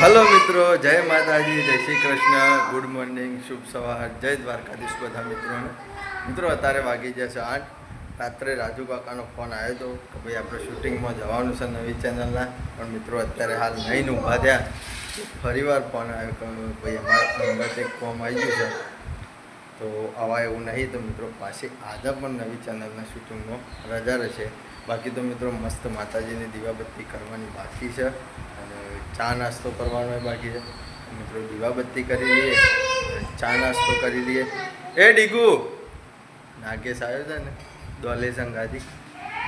Hello મિત્રો, જય માતાજી, જય શ્રી કૃષ્ણ, ગુડ મોર્નિંગ, શુભ સવાર જય દ્વારકાધીશ બધા મિત્રોને. મિત્રો, અત્યારે વાગી ગયા છે આઠ. રાત્રે રાજુ કાકાનો ફોન આવ્યો હતો કે ભાઈ આપણે શૂટિંગમાં જવાનું છે નવી ચેનલના. પણ મિત્રો, અત્યારે હાલ નહીં ઊભા થયા. ફરીવાર ફોન આવ્યો કે ભાઈ અમારા અંગત એક ફોર્મ આવી ગયું છે. તો આવા એવું નહીં તો મિત્રો, પાછી આજે પણ નવી ચેનલના શૂટિંગમાં રજા રહેશે. બાકી તો મિત્રો, મસ્ત માતાજીની દીવાબત્તી કરવાની બાકી છે. ચા નાસ્તો કરવાનો બાકી છે. મિત્રો દીવાબત્તી કરી લઈએ, ચા નાસ્તો કરી લઈએ. એ ડીગુ! નાગેશ આવ્યો છે ને, દોલે સંગાથી,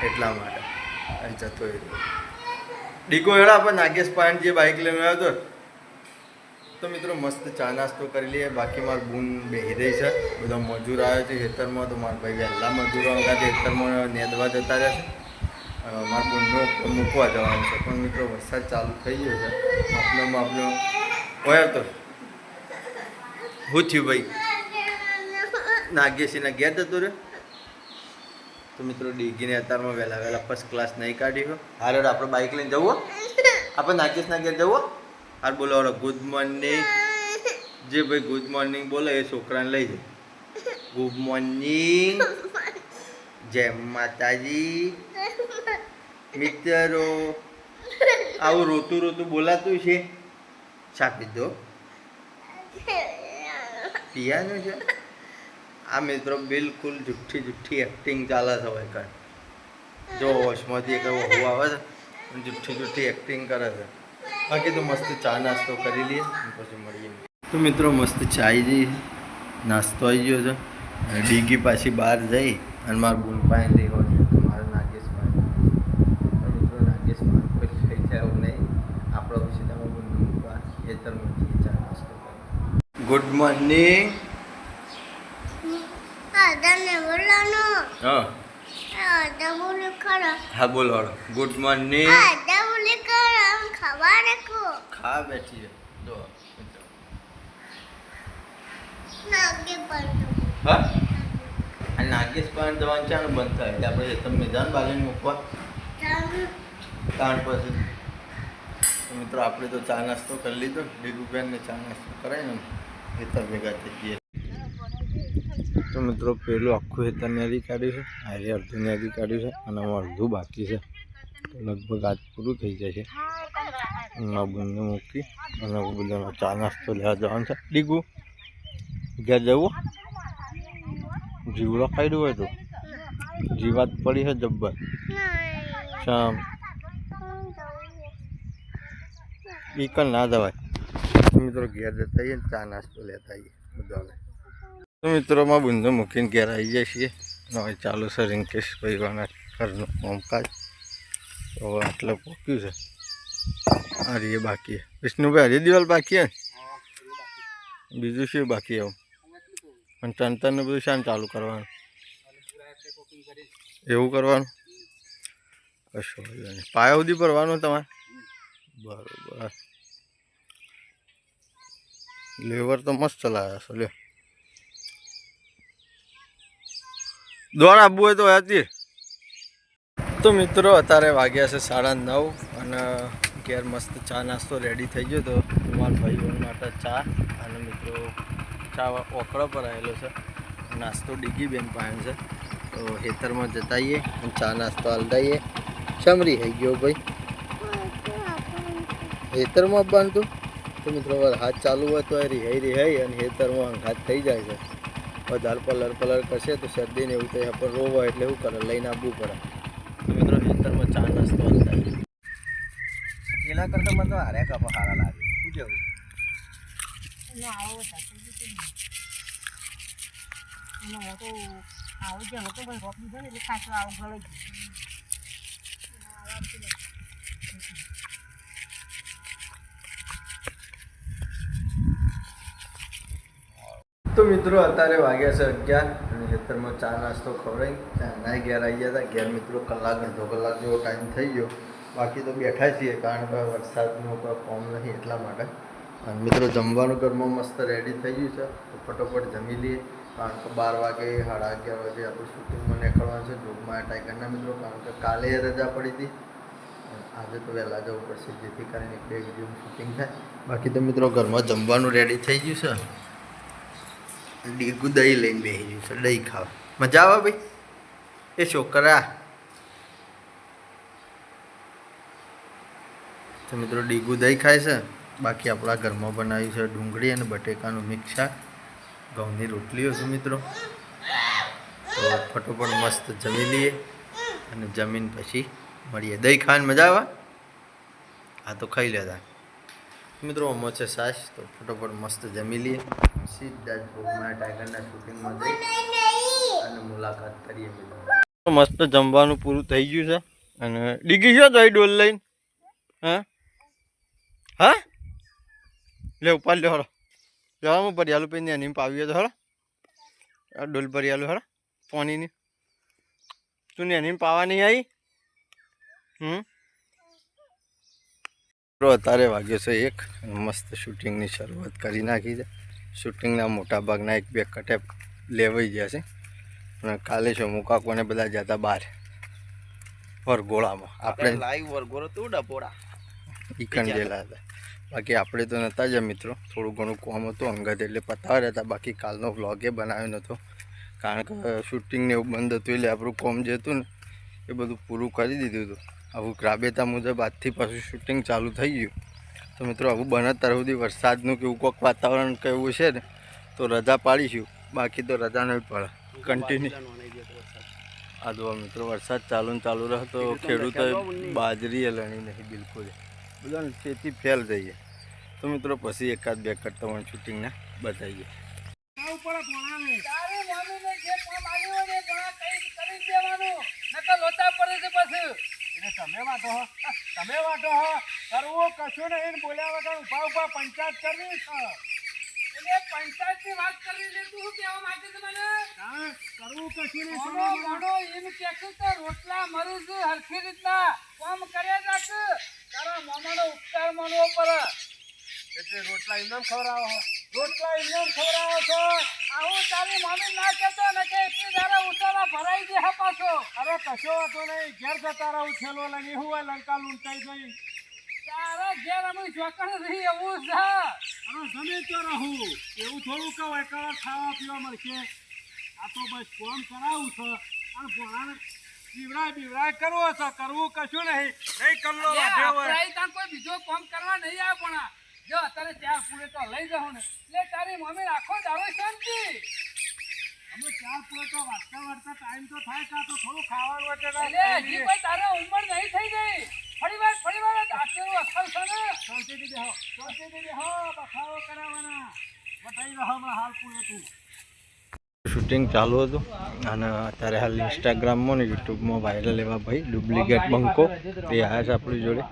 એટલા માટે. અહીં જતો એ. ડીગુ, હેડા આપણે નાગેશ પાંચ જે બાઇક લઈને આવ્યો હતો તો મિત્રો મસ્ત ચા નાસ્તો કરી લઈએ. બાકી માર બૂન બેહી રહી છે. બધા મજૂર આવ્યો છે ખેતરમાં, તો મારા ભાઈ વહેલા મજૂરો અંગાથી ખેતરમાં નેદવા જતા રહ્યા છે. અ, ન મૂકવા જવાનું છે. પણ મિત્રો વરસાદ ચાલુ થઈ ગયો છે. માપનો માપનો હોય તો. હું થયું ભાઈ? નાગેશીના ઘેર જતો રહ્યો? તો મિત્રો ડીગીને અત્યારમાં વહેલા વહેલા ફર્સ્ટ ક્લાસ નહીં કાઢ્યો. હારે આપણે બાઇક લઈને જવું આપણે નાગેશના ઘેર જવું હાર બોલો ગુડ મોર્નિંગ જે ભાઈ ગુડ મોર્નિંગ બોલે એ છોકરાને લઈ જાય. ગુડ મોર્નિંગ જય માતાજી, મિત્રો, આવું રોતું રોતું બોલાતું છે? છાપી દો પિયાનું છે? આ મિત્રો બિલકુલ જુઠ્ઠી જુઠ્ઠી એક્ટિંગ ચાલે છે હવે કઈ. જો હોશમાંથી એક એવો હોવા આવે છે જુઠ્ઠી જુઠ્ઠી એક્ટિંગ કરે છે. બાકી તો મસ્ત ચા નાસ્તો કરી લઈએ પછી મળીએ. તો મિત્રો મસ્ત ચાઈ જઈ નાસ્તો આવી ગયો છે. ડીગી પાછી બહાર જઈ અને મારા રહી હોય મારા નાગેશ મિત્રો નાગેશભાઈ કોઈ થઈ જાય એવું નહીં. આપણો બૂન મૂકવા ખેતરમાંથી ચા નાસ્તો ગુડ મોર્નિંગ હા બોલે ગુડ મોર્નિંગ ખા બેઠી જો હા? નાગેશ પણ જવાનું ચાનું બંધ થાય એટલે આપણે તમે મેદાન બાગીને મૂકવા. કારણ પછી મિત્રો આપણે તો ચા નાસ્તો કરી લીધો. ડીગુબેનને ચા નાસ્તો કરાય ને ખેતર ભેગા થઈ જઈએ તો મિત્રો પેલું આખું ખેતર નેરી કાઢ્યું છે. આજે અડધું નેરી કાઢ્યું છે અને અડધું બાકી છે. લગભગ આજ પૂરું થઈ જશે. બંને મૂકી અને બધાનો ચા નાસ્તો લેવા જવાનું છે. ડીગુ ઘેર જવું? જીવડો ખાઈ હોય તો? જીવાત પડી છે જબ્બર. શામ. ઈકલ ના દવાય મિત્રો ઘેર જતા આવીએ ચા નાસ્તો લેતા આવીએ બધા હવે તો મિત્રોમાં બુંદો મૂકીને ઘેર આવી જાય છીએ. હવે ચાલુ છે રિંકેશ ભાઈવાના ઘરનું કામકાજ. તો હવે આટલે પોક્યું છે. હરીએ બાકી વિષ્ણુભાઈ હરી દિવાલ બાકી હે બીજું શું બાકી આવું? પણ તંતરને બધું શાન ચાલુ કરવાનું? એવું કરવાનું? કશું નહીં. પાયા સુધી ભરવાનું તમારે? બરોબર. લેવર તો મસ્ત ચલાવ્યા છો, લ્યો. દોડ આપવું હોય તો હતી તો મિત્રો, અત્યારે વાગ્યા છે સાડા નવ અને ઘેર મસ્ત ચા નાસ્તો રેડી થઈ ગયો તો, મારા ભાઈઓ માટે ચા અને મિત્રો ચા ઓકળો પર આવેલો છે. નાસ્તો ડીગી બેન પાસે છે. તો ખેતરમાં જતા આવીએ અને ચા નાસ્તો હાલતા આવીએ. ચમરી થઈ ગયો ભાઈ. ખેતરમાં આપવાનું તું તો મિત્રો હાથ ચાલુ હોય તો રિહાઈ રિહાઈ અને ખેતરમાં અંઘાત થઈ જાય છે. વધારે પલર પલર કરશે તો શરદીને એવું થાય રોવા એટલે એવું કરે? લઈને આવવું પડે. મિત્રો, ખેતરમાં ચા નાસ્તો હાલતા એના કરતાં મને તો હારે કાપા સારા લાગે. શું કેવું તો મિત્રો, અત્યારે વાગ્યા છે અગિયાર અને ખેતરમાં ચા નાસ્તો ખવડાવી ત્યાં ઘેર આવી ગયા હતા. ઘેર મિત્રો કલાક, અડધો કલાક જેવો ટાઈમ થઈ ગયો. બાકી તો બેઠા છીએ, કારણ કે વરસાદનો કોઈ ફોર્મ નથી એટલા માટે. અને મિત્રો, જમવાનું ઘરમાં મસ્ત રેડી થઈ ગયું છે. તો ફટોફટ જમી લઈએ. કારણ કે બાર વાગે, સાડા અગિયાર વાગે આપણે શૂટિંગમાં નીકળવાનું છે. જોગમાં ટાઈગરના મિત્રો, કારણ કે કાલે રજા પડી હતી. આજે તો વહેલા જવું પડશે, જેથી કરીને એક બે વીડિયો શૂટિંગ થાય. બાકી તો મિત્રો, ઘરમાં જમવાનું રેડી થઈ ગયું છે. ડીગું દહીં લઈને બેસી ગયું છે, દહીં ખાવા. મજા આવે ભાઈ? એ છોકરા. તો મિત્રો ડીગું દહીં ખાય છે. બાકી આપણા ઘરમાં બનાવ્યું છે ડુંગળી અને બટેકાનું મિક્સ ઘઉંની રોટલીઓ છે મિત્રો. તો ફટોફટ મસ્ત જમી લઈએ અને જમીન પછી મળીએ. દહીં ખાવાની મજા આવે? હા, તો ખાઈ લેતા મિત્રો અમો છે સાસ તો ફટોફટ મસ્ત જમી લઈએ. સીધા જ ભોગમાં ટાઈગરના અને મુલાકાત કરીએ મિત્રો. મસ્ત જમવાનું પૂરું થઈ ગયું છે. અને ડીગી છે તો ડોલ લઈને? હા? હા? લે ઉપાડ લો હળો. જવા હું પરિયાલું પીને એની પાવીએ તો હળો. ડોલ પરિયાલું હળો પાણીની. તું એની પાવાની આવી હમ? અત્યારે વાગ્યો છે એક. મસ્ત શૂટિંગની શરૂઆત કરી નાખી છે. શૂટિંગના મોટા ભાગના એક બે કટે લેવાઈ ગયા છે. અને કાલે છે મુકાકોને બધા જતા બહાર વરઘોળામાં આપણે લાઈવ વર્ગોરો તું ડપોડા ઈકણ ગયેલા હતા. બાકી આપણે તો નહોતા જ મિત્રો. થોડું ઘણું કોમ હતું, અંગત એટલે પતાવ્યા રહેતા બાકી કાલનો વ્લોગ એ બનાવ્યો નહોતો કારણ કે શૂટિંગને એવું બંધ હતું એટલે આપણું કોમ જે હતું ને, એ બધું પૂરું કરી દીધું હતું. આવું રાબેતા મુજબ આજથી પાછું શૂટિંગ ચાલુ થઈ ગયું. તો મિત્રો, આવું બને ત્યાર સુધી વરસાદનું કે એવું કોઈક વાતાવરણ કે એવું છે ને, તો રજા પાડીશું. બાકી તો રજા નહીં પડે. કન્ટિન્યુ આ દો મિત્રો, વરસાદ ચાલુ ચાલુ રહે તો ખેડૂતોએ બાજરી એ લણી નહીં, બિલકુલ. બધાને ખેતી ફેલ થઈ જાય તો મિત્રો પછી એકાદ બે કટ તમારે શૂટિંગના બતાવીએ ને તમે વાટો હો. તમે વાટો હો. કરવું કશું નહીં ને બોલ્યા વગર ઊભા ઊભા પંચાયત કરવી છે. એટલે પંચાયતની વાત કરી લે તું શું માંગે છે મને? હા, કરવું કશું નહીં એમ કે છે રોટલા મરું છું હરખી રીતના. કામ કર્યા રાખ તારા મામાનો ઉપકાર માનવો પડે. એટલે રોટલા ઇનામ ખવડાવો રોટલા ઇનામ ખવડાવો છો. આવું તારી મામી ના કહેતો ને કે એટલી તારા ઉતારા ભરાઈ દે હા પાછો. અરે કશો વાતો નહીં. ઘેર જતા રહું છેલ્લો લગી હું લંકા લૂંટાઈ ગઈ તારા ઘેર અમે ચોકડ રહી એવું છે. અરે ગમે તો રહું. એવું થોડું કહું એકવાર ખાવા પીવા મળશે. આ તો બસ ફોન કરાવું છે. અને ભણાને બીવરાય બીવડા કરવો છો કરવું કશું નહીં. નહીં કરલો કોઈ બીજો કામ કરવા નહીં આવે પણ જો અત્યારે ચાર પૂરે તો લઈ જાઉં ને. એટલે તારી મમ્મી રાખો દાડો શાંતિ. અમે ચાર પૂરે તો વાંચતા વાંચતા ટાઈમ તો થાય કાં તો થોડું ખાવાનું એટલે હજી કોઈ તારા ઉંમર નહીં થઈ ગઈ. ફરી વાર ફરી વાર આટલું અસર છે ને. શાંતિથી બેહો શાંતિથી બેહો કરાવવાના. બતાવી રહ્યો હમણાં હાલ પૂરે તું. શૂટિંગ ચાલુ હતું અને અત્યારે હાલ ઇન્સ્ટાગ્રામમાં ને યુટ્યુબમાં વાયરલ એવા ભાઈ ડુપ્લિકેટ બંકો તે આવ્યા છે આપણી જોડે.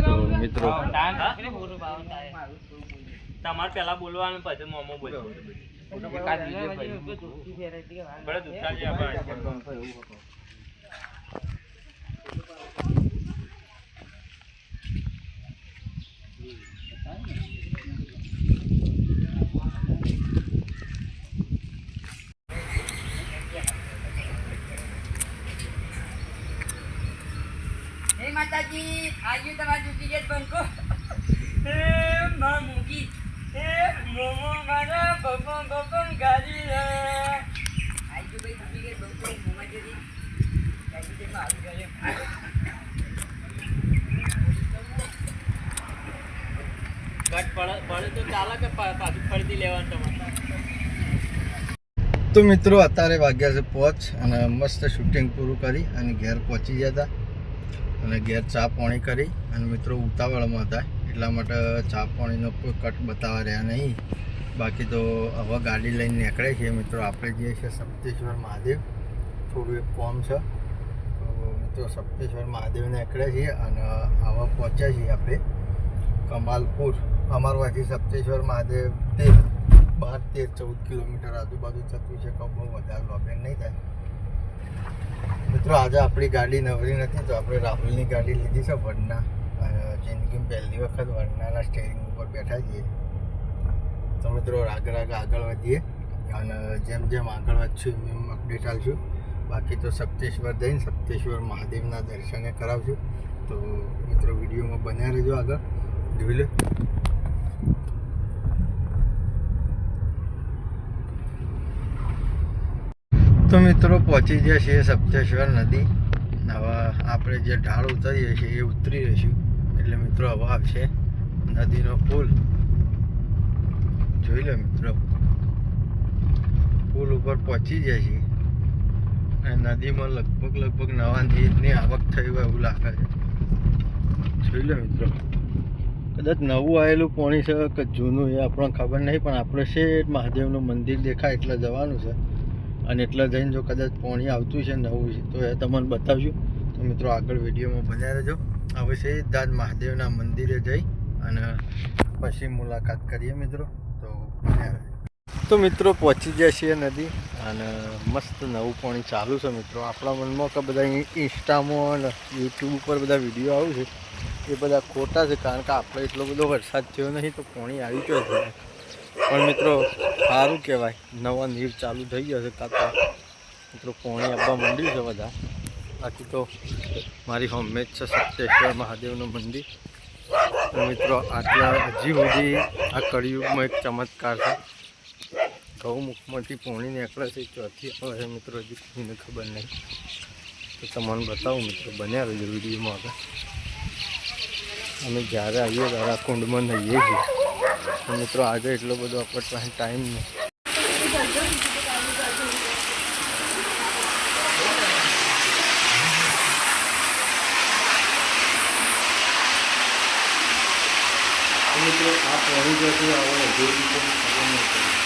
તો મિત્રો તમારે પહેલા બોલવાનું પછી મોમો બોલજો બળદ ઉતારજે આપણે હે માતાજી તમારે ચૂકી જાય બંકો હે માં મૂકી. હે મોમો મારા બબમ બબમ ગાડી રે આજે ભાઈ બંકો મોમા જેવી. ગાડી પડે તો ચાલે કે પાછું ફરીથી લેવાનું તમારે? તો મિત્રો અત્યારે વાગ્યા છે પહોંચ અને મસ્ત શૂટિંગ પૂરું કરી અને ઘેર પહોંચી ગયા હતા. અને ઘેર ચા પાણી કરી અને મિત્રો ઉતાવળમાં હતા. એટલા માટે ચા પાણીનો કોઈ કટ બતાવવા રહ્યા નહીં. બાકી તો હવે ગાડી લઈને નીકળે છે મિત્રો. આપણે જઈએ છીએ સપ્તેશ્વર મહાદેવ. થોડું એક કોમ છે. તો મિત્રો સપ્તેશ્વર મહાદેવ નીકળે છીએ અને આવા પહોંચ્યા છીએ આપણે કમાલપુર. અમારવાથી સપ્તેશ્વર મહાદેવ તેર. બાર, તેર, ચૌદ કિલોમીટર આજુબાજુ થતું છે. કબો વધારે લોબેન નહીં થાય. મિત્રો, આજે આપણી ગાડી નવરી નથી, તો આપણે રાહુલની ગાડી લીધી છે વડના. જિંદગીમાં પહેલી વખત વડનાના સ્ટેરિંગ ઉપર બેઠા છીએ. તો મિત્રો, રાગ રાગ આગળ વધીએ અને જેમ જેમ આગળ વધશું એમ એમ અપડેટ આપશું. બાકી તો સપ્તેશ્વર જઈને સપ્તેશ્વર મહાદેવના દર્શને કરાવશું. તો મિત્રો, વિડીયોમાં બન્યા રહેજો આગળ. જોઈ લો. તો મિત્રો પહોંચી ગયા છીએ સપ્તેશ્વર નદી. હવે આપણે જે ઢાળ ઉતરીએ છીએ એ ઉતરી રહીશું. એટલે મિત્રો હવે આવશે નદીનો પુલ. જોઈ લો મિત્રો. પુલ ઉપર પહોંચી ગયા છીએ. અને નદીમાં લગભગ લગભગ નવા નીરની આવક થઈ હોય એવું લાગે છે. જોઈ લો મિત્રો. કદાચ નવું આવેલું પોણી છે કે જૂનું એ આપણને ખબર નહીં, પણ આપણે શેઠ મહાદેવનું મંદિર દેખાય એટલે જવાનું છે. અને એટલે જઈને જો કદાચ પાણી આવતું છે નવું છે તો એ તમને બતાવજો. તો મિત્રો આગળ વિડીયોમાં બન્યા રહેજો. હવે સીધા જ મહાદેવના મંદિરે જઈ અને પછી મુલાકાત કરીએ મિત્રો. તો તો મિત્રો પહોંચી ગયા છીએ નદી અને મસ્ત નવું પાણી ચાલુ છે મિત્રો. આપણા મનમાં કે બધા ઇન્સ્ટામાં અને યુટ્યુબ ઉપર બધા વીડિયો આવે છે. એ બધા ખોટા છે, કારણ કે આપણે એટલો બધો વરસાદ થયો નહીં, તો પાણી આવી ગયો છે. પણ મિત્રો, સારું કહેવાય. નવા નીર ચાલુ થઈ ગયા છે, કાં મિત્રો પોણી આવવા માંડ્યું છે બધા. બાકી તો મારી હોમમેજ છે સત્યેશ્વર મહાદેવનું મંદિર. મિત્રો, આટલા હજી સુધી આ કળિયુગમાં એક ચમત્કાર છે. ગૌમુખમાંથી પોણી નીકળે છે ચોથી આવે છે મિત્રો, હજી કોઈને ખબર નહીં. તો તમને બતાવું મિત્રો, બન્યા રહેજો વિડીયોમાં આગળ. અમે જ્યારે આવીએ ત્યારે કુંડમાં નહીએ છીએ. તો મિત્રો આજે એટલો બધો આપણા પાસે ટાઈમ નહીં તો મિત્રો આ પાણી જે છે હવે હજુ સુધી કોઈ ખબર નહીં પડી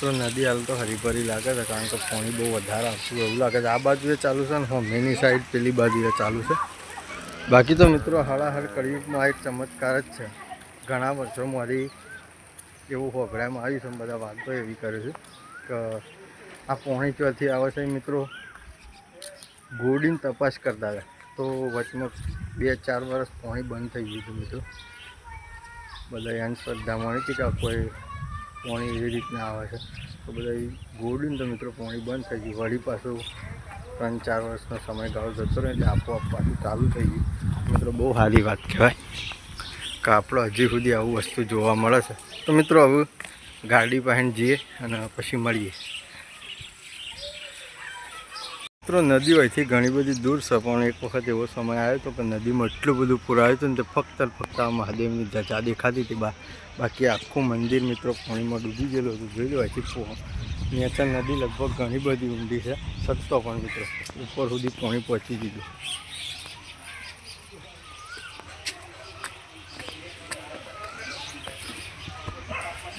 તો નદી હાલ તો હરીભરી લાગે છે કારણ કે પાણી બહુ વધારે આવતું એવું લાગે છે. આ બાજુ એ ચાલુ છે ને હોમેની સાઈડ પેલી બાજુ એ ચાલુ છે. બાકી તો મિત્રો હળાહળ કળિયુગમાં આ એક ચમત્કાર જ છે. ઘણા વર્ષો મારી એવું હોભળામાં આવ્યું છે બધા વાતો એવી કરે છે કે આ પોણી ચોથી આવે છે મિત્રો ગોડીને તપાસ કરતા હતા. તો વચમાં બે ચાર વર્ષ પાણી બંધ થઈ ગયું હતું મિત્રો. બધા શ્રદ્ધા મળી હતી કે કોઈ પાણી એવી રીતના આવે છે. તો બધા ગોળીને તો મિત્રો પાણી બંધ થઈ ગયું. વળી પાછું ત્રણ ચાર વર્ષનો સમયગાળો જતો રહે એટલે આપોઆપ પાછું ચાલુ થઈ ગયું. મિત્રો બહુ સારી વાત કહેવાય કે આપણે હજી સુધી આવું વસ્તુ જોવા મળે છે. તો મિત્રો હવે ગાડી પાસે જઈએ અને પછી મળીએ. મિત્રો નદી હોયથી ઘણી બધી દૂર છે, પણ એક વખત એવો સમય આવ્યો હતો કે નદીમાં એટલું બધું પૂર આવ્યું હતું ને તે ફક્ત ફક્ત મહાદેવની ધજા દેખાતી હતી બા. બાકી આખું મંદિર મિત્રો પાણીમાં ડૂબી ગયેલું હતું. જોઈ લો અહીંથી નેચર નદી લગભગ ઘણી બધી ઊંડી છે. સત્તો પણ મિત્રો, ઉપર સુધી પાણી પહોંચી દીધું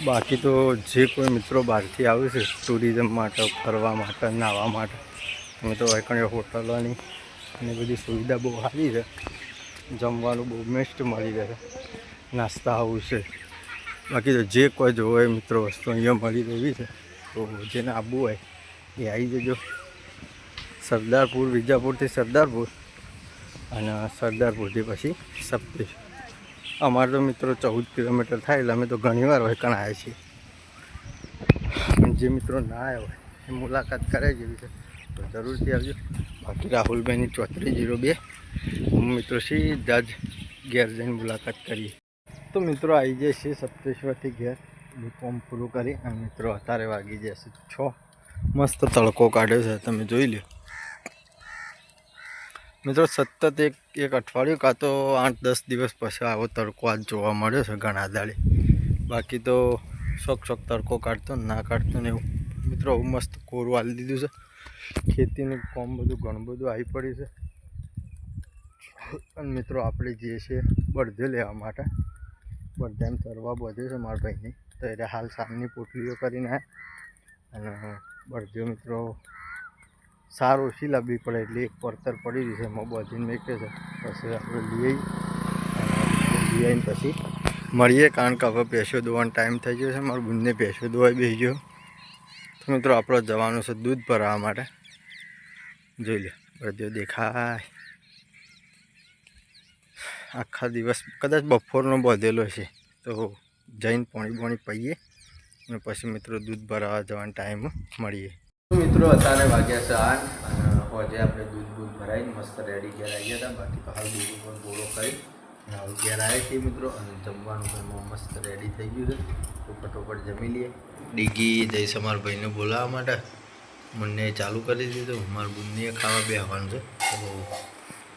બાકી તો જે કોઈ મિત્રો બહારથી આવે છે, ટુરિઝમ માટે, ફરવા માટે, નાહવા માટે, અમે તો એકણ હોટલોની અને બધી સુવિધા બહુ સારી છે. જમવાનું બહુ બેસ્ટ મળી રહે. નાસ્તા આવું છે. બાકી તો જે કોઈ જોવે મિત્રો, વસ્તુ અહીંયા મળી રહેવી છે, તો જેને આવવું હોય એ આવી જજો. સરદારપુર, વિજાપુરથી સરદારપુર અને સરદારપુરથી પછી સપ્તેશ અમારે તો મિત્રો ચૌદ કિલોમીટર થાય એટલે અમે તો ઘણીવાર હોય કણ આવ્યા છીએ જે મિત્રો ના આવ્યા હોય, એ મુલાકાત કરે જેવી છે, તો જરૂરથી આવજો. બાકી રાહુલભાઈની ચોત્રીસ જીરો બે, હું મિત્રો સીધા જ ઘેર જઈને મુલાકાત કરીએ. તો મિત્રો આવી જાય છે સપ્તેશ્વરથી ઘેર. બીકોમ પૂરું કરી અને મિત્રો અત્યારે વાગી જશે છ. મસ્ત તડકો કાઢ્યો છે, તમે જોઈ લો મિત્રો સતત એક એક અઠવાડિયું કાં તો આઠ, દસ દિવસ પછી આવો તડકો આજ જોવા મળ્યો છે ઘણા દાડે. બાકી તો શોખ શોખ તડકો કાઢતો ને કાઢતો ને એવું. મિત્રો મસ્ત કોરું આલી દીધું છે. ખેતીનું કોમ બધું, ઘણું બધું આવી પડ્યું છે. અને મિત્રો આપણે જે છે, બળદે લેવા માટે. બળદામ તરવા બધું છે મારા ભાઈને. તો એટલે હાલ સામની પોટલીઓ કરીને અને બરજો મિત્રો, સાર ઓછી લાવવી પડે એટલે એક પડતર પડી રહી છે. એમાં બધીને મેકે છે. પછી આપણે લઈ લઈ પછી મળીએ, કારણ કે હવે ભેંસો દોવાનો ટાઈમ થઈ ગયો છે. મારા બુનને ભેંસો દોવાઈ બેસી ગયો. તો મિત્રો, આપણો જવાનું છે દૂધ ભરાવવા માટે. જોઈ લે બરજો દેખાય. આખા દિવસ કદાચ બપોરનો બાંધેલો છે. તો જઈને પાણી પાણી પીએ અને પછી મિત્રો દૂધ ભરાવા જવાનો ટાઈમ મળીએ. મિત્રો અત્યારે વાગ્યા છે આઠ અને હોજે આપણે દૂધ દૂધ ભરાઈને મસ્ત રેડી ઘેર આવી ગયા હતા. બાકી તો હાલ દૂધ ઉપર ગોળો કરી. અને હવે ઘેર આવ્યા છીએ મિત્રો અને જમવાનું ઘરમાં મસ્ત રેડી થઈ ગયું છે. તો ફટોફટ જમી લઈએ. ડીગી જઈશ અમારા ભાઈને બોલાવવા માટે મને ચાલુ કરી દીધું. મારા બુનને ખાવા બેસવાનું છે. તો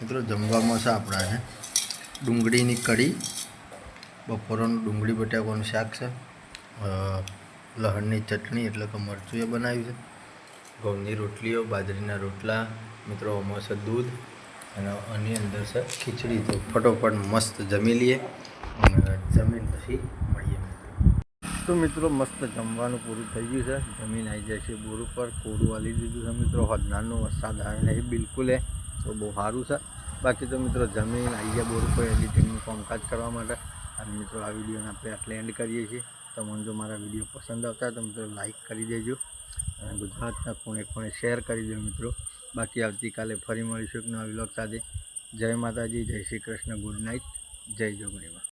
મિત્રો જમવામાં છે આપણા ડુંગળીની કઢી, બપોરનું ડુંગળી બટાકાનું શાક છે લહણની ચટણી એટલે કે મરચું એ બનાવ્યું છે, ઘઉંની રોટલીઓ, બાજરીના રોટલા, મિત્રો આમાં છે દૂધ અને આની અંદર છે ખીચડી. તો ફટોફટ મસ્ત જમી લઈએ અને જમીન પછી મળીએ તો મિત્રો મસ્ત જમવાનું પૂરું થઈ ગયું છે. જમીન આવી જાય છે બોર ઉપર. કોડું વાલી દીધું છે મિત્રો. હદનારનો વરસાદ આવે નહીં, બિલકુલ એ. તો બહુ સારું છે. બાકી તો મિત્રો જમીન આવી ગયા બોર ઉપર એડિટિંગનું કામકાજ કરવા માટે અને મિત્રો આ વિડીયોને આપણે આટલે એન્ડ કરીએ છીએ. તમને જો મારા વીડિયો પસંદ આવતા તો મિત્રો લાઇક કરી દેજો અને ગુજરાતના ખૂણે ખૂણે શેર કરી દો મિત્રો. બાકી આવતીકાલે ફરી મળીશું એક નવા વિલોક સાથે. જય માતાજી, જય શ્રી કૃષ્ણ ગુડ નાઇટ જય જોગણીમાં